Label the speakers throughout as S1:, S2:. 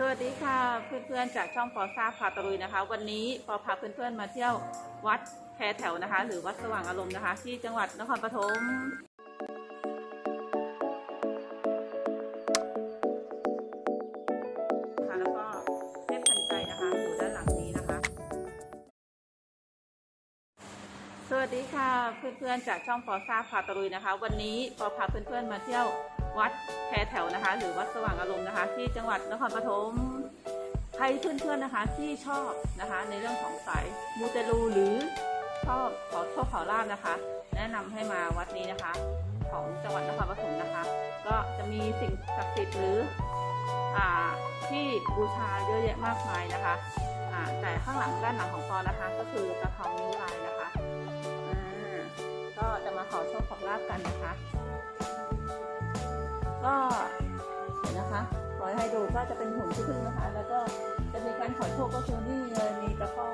S1: สวัสดีค่ะเพื่อนๆจากช่องพอซ่าพาตะลุยนะคะ วันนี้พอพาเพื่อนๆมาเที่ยววัดแพแถวนะคะ หรือวัดสว่างอารมณ์นะคะ ที่จังหวัดนครปฐม วัสดีค่ะเพื่อนๆจากช่องปอซ่าพาตะลุยนะคะ วันนี้ปอพาเพื่อนๆมาเที่ยววัดแพแถวนะคะ หรือวัดสว่างอารมณ์นะคะ ที่จังหวัดนครปฐมใครเพื่อนๆนะคะที่ชอบนะคะ ในเรื่องของสายมูเตลูหรือชอบขอโชคขอลาบนะคะ แนะนำให้มาวัดนี้นะคะ ของจังหวัดนครปฐมนะคะ ก็จะมีสิ่งศักดิ์สิทธิ์หรืออ่าที่บูชาเยอะแยะมากมายนะคะอ่าแต่ข้างหลังด้านหลังของปอนะคะ ก็คือกระทองนิ้วลายนะคะ ก็จะมาขอโชคขอลาบกันนะคะ ก็เห็นนะคะขอให้ดูก็จะเป็นหุ่นที่พึ่งนะคะ แล้วก็จะมีการขอโชคก็คือนี่เลยมีตะข้อ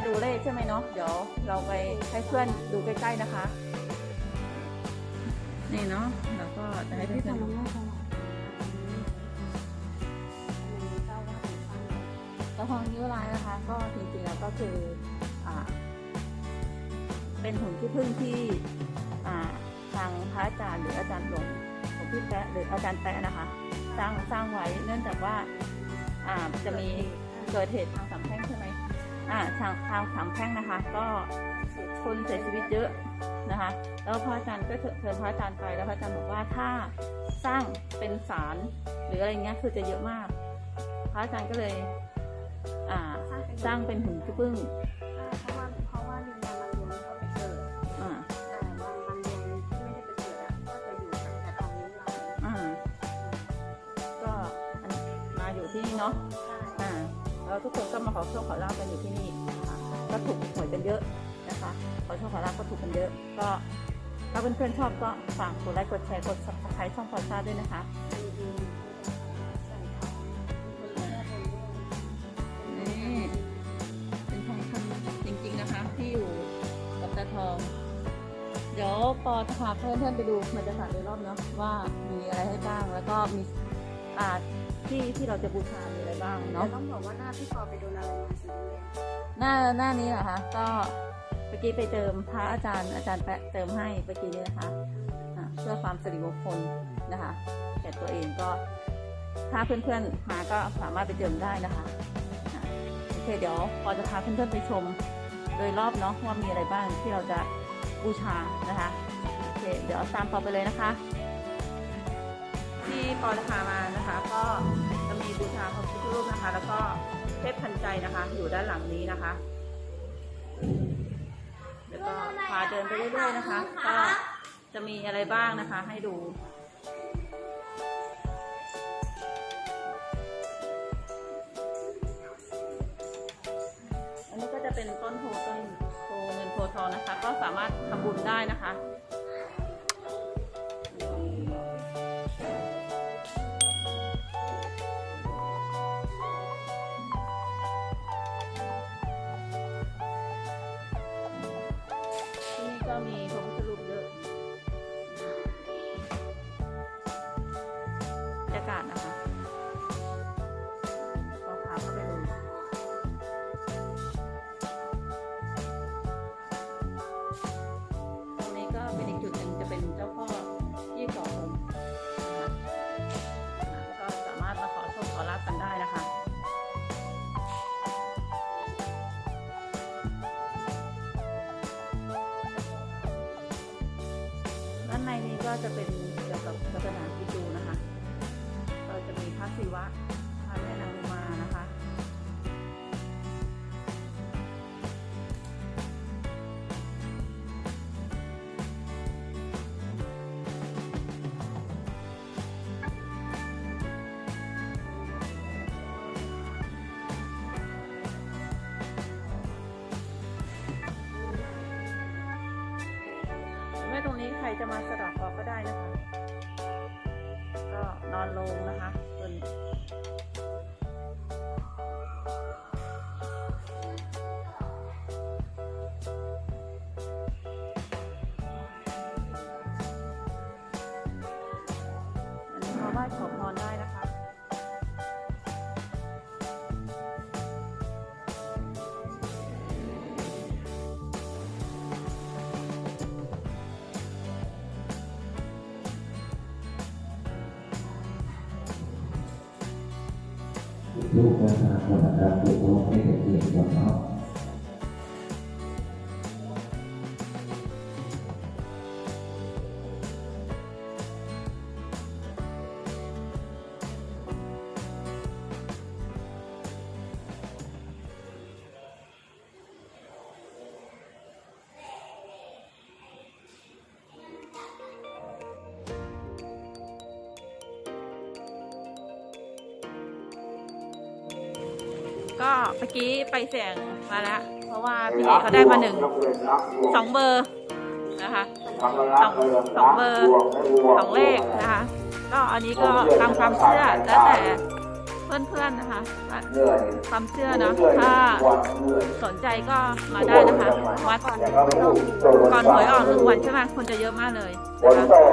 S1: จะดูเลขใช่ไหมเนาะเดี๋ยวเราไปให้เพื่อนดูใกล้ๆนะคะ นี่เนาะแล้วก็จะให้เพื่อนๆดูกระพองนิ้วลายนะคะ ก็จริงๆแล้วก็คืออ่าเป็นหุ่นที่พึ่งที่อ่าทางพระอาจารย์หรืออาจารย์หลวงของพี่แปะหรืออาจารย์แปะนะคะ สร้างสร้างไว้เนื่องจากว่าอ่าจะมีเกิดเหตุทางสามแพร่งใช่ไหม อ่าทางทางสามแพร่งนะคะ ก็คนเสียชีวิตเยอะนะคะ แล้วพระอาจารย์ก็เชิญพระอาจารย์ไปแล้วพระอาจารย์บอกว่าถ้าสร้างเป็นศาลหรืออะไรเงี้ยคือจะเยอะมาก พระอาจารย์ก็เลยอ่าสร้างเป็นหุ่นขี้ผึ้ง
S2: เพราะว่าเพราะว่าวิญญาณบางดวงก็ไปเกิด
S1: อ่า
S2: แต่บางบางดวงที่ไม่ได้ไปเกิดอะก็จะอยู่ตั้งแต่ตอนนี้เรา
S1: อ่าก็อันมาอยู่ที่นี่เนาะ
S2: ใช่
S1: อ่า แล้วทุกคนก็มาขอโชคขอลาบกันอยู่ที่นี่ก็ถูกหวยกันเยอะนะคะขอโชคขอลาบก็ถูกกันเยอะ ก็ถ้าเพื่อนๆชอบก็ฝากกดไลค์กดแชร์กด subscribe ช่องพอซ่าด้วยนะคะ
S2: ใส่ทองคนแรกคนด้วย
S1: นี่เป็นทองคำจริงๆนะคะที่อยู่กับตาทอง เดี๋ยวปอจะพาเพื่อนๆไปดูบรรยากาศโดยรอบเนาะว่ามีอะไรให้บ้างแล้วก็มี อ่าที่ที่เราจะบูชามีอะไรบ้าง
S2: แต่
S1: เนาะ
S2: ต้องบอกว่าหน้าพี่ปอไปโดนอะไรมาสิเนี่ย
S1: หน้าหน้านี้เหรอคะก็เมื่อกี้ไปเติมพระอาจารย์อาจารย์แปะเติมให้เมื่อกี้นี้นะคะอ่าเพื่อความสิริมงคลนะคะแก่ตัวเองก็ถ้าเพื่อนๆมาก็สามารถไปเติมได้นะคะอะโอเคเดี๋ยวปอจะพาเพื่อนๆไปชมโดยรอบเนาะว่ามีอะไรบ้างที่เราจะบูชานะคะโอเคเดี๋ยวตามปอไปเลยนะคะ ที่ปอจะพามานะคะ ก็จะมีบูชาพระพุทธรูปนะคะ แล้วก็เทพทันใจนะคะ อยู่ด้านหลังนี้นะคะ แล้วก็พาเดินไปเรื่อยๆนะคะ ก็จะมีอะไรบ้างนะคะ ให้ดูอันนี้ก็จะเป็นต้นโพต้นโพเงินโพทองนะคะ ก็สามารถทำบุญได้นะคะ ที่ ก็จะเป็นเกี่ยวกับศาสนาฮินดูนะคะ ก็จะมีพระศิวะพระแม่นางมานะคะไม่ตรงนี้ใครจะมาสระ อนลงนะคะตัวนไหว้ขอบ
S3: ลูกนะครับคนนะครับลูกลูก
S1: ก็เมื่อกี้ไปเสี่ยงมาแล้ว เพราะว่าพี่เอกเขาได้มาหนึ่งสองเบอร์นะคะสองสองเบอร์สองเลขนะคะ ก็อันนี้ก็ตามความเชื่อแล้วแต่เพื่อนๆนะคะ
S3: เหนื่อย
S1: ความเชื่อเนาะถ้า
S3: วันเหนื่อย
S1: สนใจก็มาได้นะคะวัด
S3: แต่ก็ไม่รู้โดน
S1: ก่อนหวยออกหนึ่งวันใช่ไหมคนจะเยอะมากเลย
S3: ฝ
S1: นะ
S3: น
S1: คะ
S3: ตก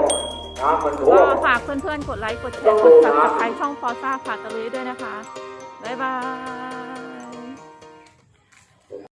S3: น้ำมันท่ว
S1: ก็
S3: ม
S1: ฝากเพื่อนๆกดไลค์กดแชร์กด subscribe ช่องฟอซ่าพาตะลุยด้วยนะคะบ๊ายบาย